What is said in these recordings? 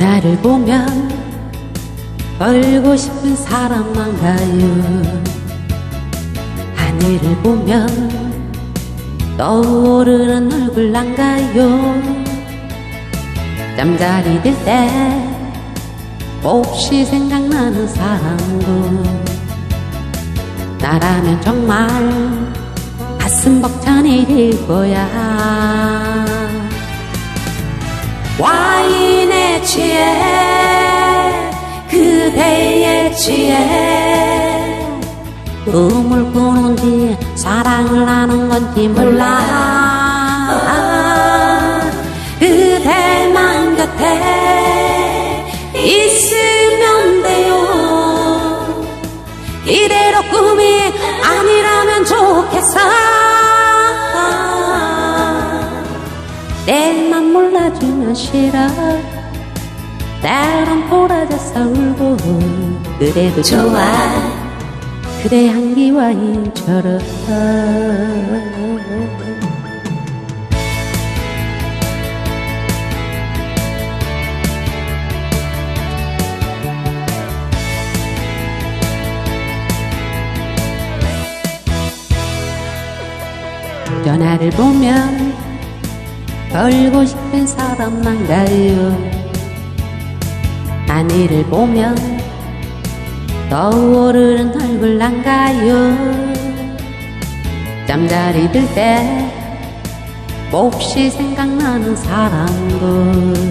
나를 보면 걸고 싶은 사람만 가요. 하늘을 보면 떠오르는 얼굴 난가요. 잠자리 들 때 몹시 생각나는 사람도 나라면 정말 가슴 벅찬 일일 거야. 와인에 취해. 그대의 취해. 꿈을 꾸는지 사랑을 하는 건지 몰라. 그대만 곁에 있으면 돼요. 이대로 꿈이 아니라면 좋겠어. 내만 몰라주면 싫어 때론 돌아져서 울고 그래도 좋아. 그대 향기 와 인처럼 전화를 보면 걸고 싶은 사람만 가요 하늘을 보면 떠오르는 얼굴 난가요? 잠자리 들 때 몹시 생각나는 사람도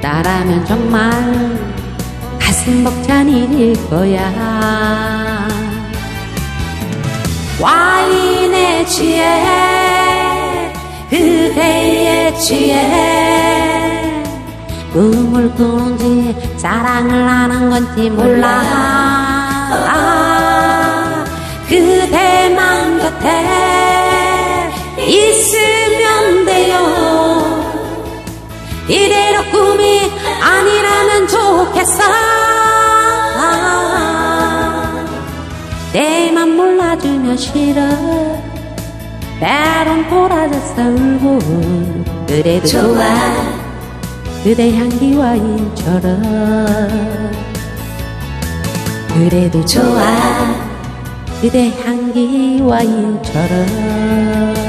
나라면 정말 가슴 벅찬 일일 거야. 와인에 취해 그대의 취해 꿈을 꾸는지 사랑을 하는 건지 몰라. 아, 그대만 곁에 있으면 돼요. 이대로 꿈이 아니라면 좋겠어. 아, 내만 몰라주면 싫어. 때론 돌아져서 울고 그래도 좋아 그대 향기 와 인처럼. 그래도 좋아. 그대 향기 와 인처럼